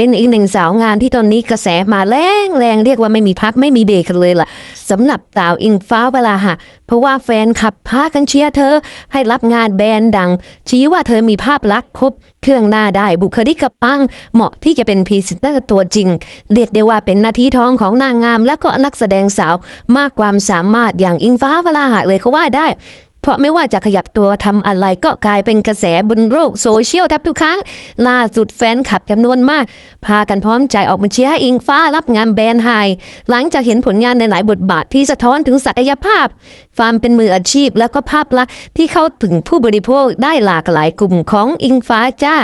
เป็นอีกหนึ่งสาวงามที่ตอนนี้กระแสมาแรงแรงเรียกว่าไม่มีพักไม่มีเบรกกันเลยล่ะสำหรับสาวอิงฟ้าเวลาค่ะเพราะว่าแฟนขับพากันเชียร์เธอ ให้รับงานแบรนด์ดัง ชี้ว่าเธอมีภาพลักษณ์ครบเครื่องหน้าได้บุคลิกปัง เหมาะที่จะเป็นพรีเซนเตอร์ตัวจริง เรียกได้ว่าเป็นนาทีทองของนางงาม และก็นักแสดงสาวมากความสามารถอย่างอิงฟ้าเวลาหะเลยเขาว่าได้ เพราะไม่ว่าจะขยับตัวทำอะไรก็กลายเป็นกระแสบนโลกโซเชียลแทบทุกครั้ง ล่าสุดแฟนคลับจำนวนมาก พากันพร้อมใจออกมาเชียร์อิงฟ้ารับงานแบรนด์ไฮหลังจากเห็นผลงานในหลายบทบาทที่สะท้อนถึงศักยภาพความเป็นมืออาชีพและก็ภาพลักษณ์ที่เข้าถึงผู้บริโภคได้หลากหลายกลุ่มของอิงฟ้าจ้า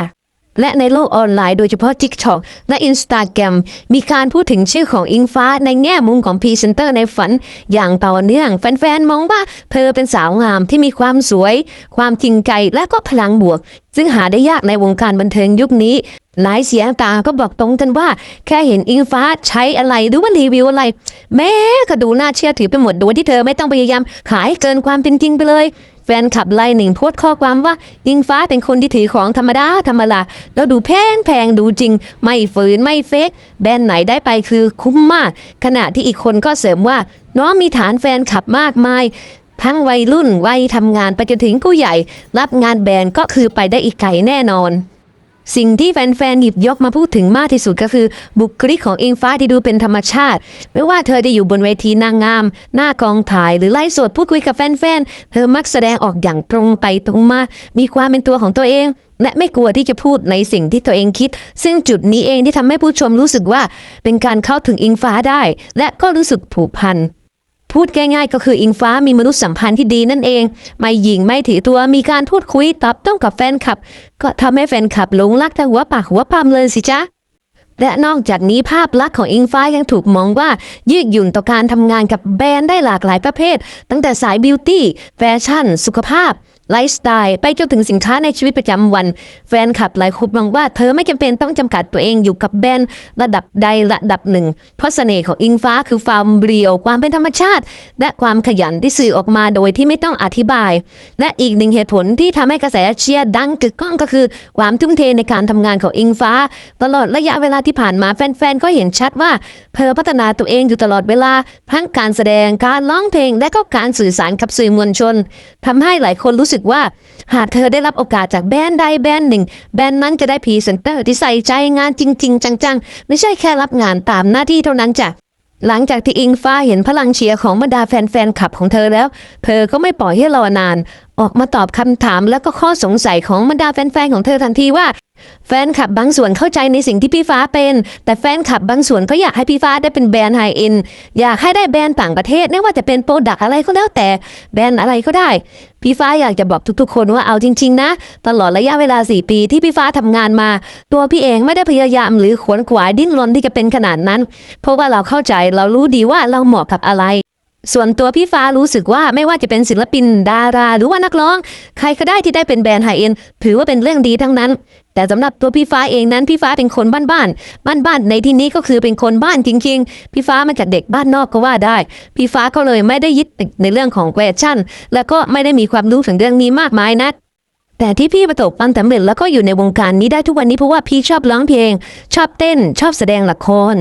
และในโลกออนไลน์โดยเฉพาะ TikTok และ Instagram มีการพูดถึงชื่อของอิงฟ้าในแง่มุมของพรีเซนเตอร์ในฝัน อย่างต่อเนื่อง แฟนๆ มองว่าเธอเป็นสาวงามที่มีความสวย ความจริงใจและก็พลังบวก ซึ่งหาได้ยากในวงการบันเทิงยุคนี้ หลายเสียงตาก็บอกตรงกันว่า แค่เห็นอิงฟ้าใช้อะไรหรือว่ารีวิวอะไร แม้ก็ดูน่าเชื่อถือไปหมดโดยที่เธอไม่ต้องพยายามขายเกินความเป็นจริงไปเลย แฟนขับไล่หนึ่งโพสต์ข้อความว่าอิงฟ้าเป็นคนที่ถือของธรรมดาธรรมดาแล้วดูแพงแพงดูจริง ไม่ฝืนไม่เฟกแบรนด์ไหนได้ไปคือคุ้มมาก ขณะที่อีกคนก็เสริมว่า น้องมีฐานแฟนขับมากมายทั้งวัยรุ่นวัยทำงานไปจนถึงผู้ใหญ่ รับงานแบรนด์ก็คือไปได้อีกไกลแน่นอน สิ่งที่แฟนๆหยิบยกมาพูดถึงมากที่สุดก็คือ บุคลิกของอิงฟ้าที่ดูเป็นธรรมชาติ ไม่ว่าเธอจะอยู่บนเวทีนางงาม หน้ากองถ่ายหรือไลฟ์สดพูดคุยกับแฟนๆ เธอมักแสดงออกอย่างตรงไปตรงมา มีความเป็นตัวของตัวเอง และไม่กลัวที่จะพูดในสิ่งที่ตัวเองคิด ซึ่งจุดนี้เองที่ทำให้ผู้ชมรู้สึกว่าเป็นการเข้าถึงอิงฟ้าได้ และก็รู้สึกผูกพัน พูดง่ายๆก็คืออิงฟ้ามีมนุษยสัมพันธ์ที่ดีนั่นเอง ไม่หยิงไม่ถือตัวมีการพูดคุยตอบต้กับแฟนคลับ ก็ทำให้แฟนคลับหลงรักทั้งหัวปากหัวพามเลยสิจ๊ะและนอกจากนี้ภาพลักษณ์ของอิงฟ้ายังถูกมองว่า ยืดหยุ่นต่อการทำงานกับแบรนด์ได้หลากหลายประเภท ตั้งแต่สายบิวตี้ แฟชั่น สุขภาพ ไลฟ์สไตล์ไปจนถึงสินค้าในชีวิตประจำวัน แฟนคลับหลายคนมองว่าเธอไม่จำเป็นต้องจำกัดตัวเองอยู่กับแบรนด์ระดับใดระดับหนึ่ง เพราะเสน่ห์ของอิงฟ้าคือความเรียวความเป็นธรรมชาติ และความขยันที่สื่อออกมาโดยที่ไม่ต้องอธิบาย และอีกหนึ่งเหตุผลที่ทำให้กระแสเชียร์ดังกึกก้องก็คือ ความทุ่มเทในการทำงานของอิงฟ้า ตลอดระยะเวลาที่ผ่านมาแฟนๆก็เห็นชัดว่าเธอพัฒนาตัวเองอยู่ตลอดเวลาทั้งการแสดงการร้องเพลงและก็การสื่อสารกับสื่อมวลชนทำให้หลายคนรู้สึกว่า หากเธอได้รับโอกาสจากแบรนด์ใดแบรนด์หนึ่ง แบรนด์นั้นจะได้พรีเซนเตอร์ที่ใส่ใจงานจริง ๆ จังๆ ไม่ใช่แค่รับงานตามหน้าที่เท่านั้นจ้ะหลังจากที่อิงฟ้าเห็นพลังเชียร์ของบรรดาแฟนๆขับของเธอแล้ว เธอก็ไม่ปล่อยให้รอนาน ออกมาตอบคำถามและก็ข้อสงสัยของบรรดาแฟนๆของเธอทันทีว่า แฟนคลับบางส่วนเข้าใจในสิ่งที่พี่ฟ้าเป็น แต่แฟนคลับบางส่วนก็อยากให้พี่ฟ้าได้เป็นแบรนด์ไฮเอ็นอยากให้ได้แบรนด์ต่างประเทศไม่ว่าจะเป็นโปรดักอะไรก็แล้วแต่แบรนด์อะไรก็ได้ พี่ฟ้าอยากจะบอกทุกๆ คนว่าเอาจริง ๆ นะ ตลอดระยะเวลา 4 ปีที่พี่ฟ้าทำงานมา ตัวพี่เองไม่ได้พยายามหรือขวนขวายดิ้นรนที่จะเป็นขนาดนั้น เพราะว่าเราเข้าใจเรารู้ดีว่าเราเหมาะกับอะไร ส่วนตัวพี่ฟ้ารู้สึกว่าไม่ว่าจะเป็นศิลปินดารา หรือว่านักร้อง ใครก็ได้ที่ได้เป็นแบรนด์ไฮเอ็นถือว่าเป็นเรื่องดีทั้งนั้น แต่สำหรับตัวพี่ฟ้าเองนั้นพี่ฟ้าเป็นคนบ้านบ้านบ้านบ้านๆในที่นี้ก็คือเป็นคนบ้านจริง ๆ พี่ฟ้ามาจากเด็กบ้านนอกก็ว่าได้ พี่ฟ้าก็เลยไม่ได้ยึดในเรื่องของแฟชั่น แล้วก็ไม่ได้มีความรู้ถึงเรื่องนี้มากมายนักแต่ที่พี่ประสบความสำเร็จแล้วก็อยู่ในวงการนี้ได้ทุกวันนี้เพราะว่าพี่ชอบร้องเพลง ชอบเต้น ชอบแสดงละคร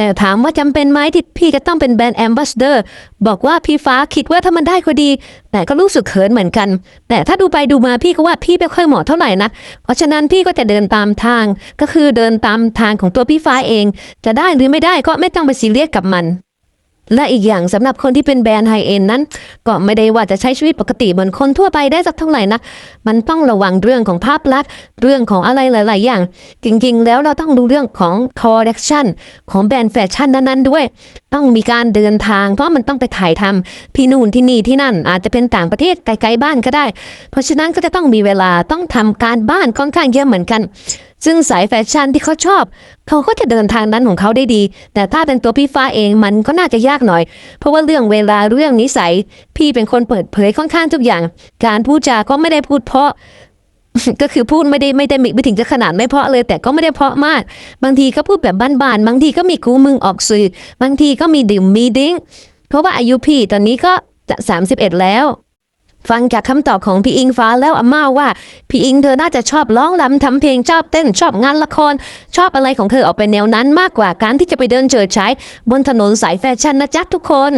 แต่ถามว่าจำเป็นไหมที่พี่จะต้องเป็นแบรนด์แอมบาสเดอร์บอกว่าพี่ฟ้าคิดว่าถ้ามันได้ก็ดี แต่ก็รู้สึกเขินเหมือนกัน แต่ถ้าดูไปดูมาพี่ก็ว่าพี่ไม่ค่อยเหมาะเท่าไหร่นะเพราะฉะนั้นพี่ก็จะเดินตามทาง ก็คือเดินตามทางของตัวพี่ฟ้าเอง จะได้หรือไม่ได้ก็ไม่ต้องไปซีเรียสกับมัน และอีกอย่างสำหรับคนที่เป็นแบรนด์ไฮเอ็นนั้น ก็ไม่ได้ว่าจะใช้ชีวิตปกติเหมือนคนทั่วไปได้สักเท่าไหร่นะ มันต้องระวังเรื่องของภาพลักษณ์เรื่องของอะไรหลาย ๆ อย่าง จริง ๆ แล้วเราต้องดูเรื่องของคอ l เล c ชันของแบรนด์แฟชั่นนั้น ๆ ด้วย ต้องมีการเดินทาง เพราะมันต้องไปถ่ายทำที่นู่นที่นี่ที่นั่น อาจจะเป็นต่างประเทศไกล ๆ บ้านก็ได้ เพราะฉะนั้นก็จะต้องมีเวลาต้องทำการบ้านค่อนข้างเยอะเหมือนกัน ซึ่งสายแฟชั่นที่เขาชอบ เขาก็จะเดินทางนั้นของเขาได้ดี แต่ถ้าเป็นตัวพี่ฟ้าเองมันก็น่าจะยากหน่อย เพราะว่าเรื่องเวลาเรื่องนิสัย พี่เป็นคนเปิดเผยค่อนข้างทุกอย่าง การพูดจาก็ไม่ได้พูดเพราะก็คือพูดไม่ได้ไม่ได้ไม่ถึงจะขนาดไม่เพาะเลย แต่ก็ไม่ได้เพาะมาก บางทีก็พูดแบบบ้านๆบางทีก็มีกูมึงออกสื่อบางทีก็มีดื่มมีดิ้งเพราะว่าอายุพี่ตอนนี้ก็จะ 31 แล้ว ฟังจากคำตอบของพี่อิงฟ้าแล้วอาม่าว่าพี่อิงเธอน่าจะชอบร้องรำทำเพลงชอบเต้นชอบงานละคร ชอบอะไรของเธอออกไปแนวนั้นมากกว่าการที่จะไปเดินเฉิดฉายบนถนนสายแฟชั่นนะจ๊ะทุกคน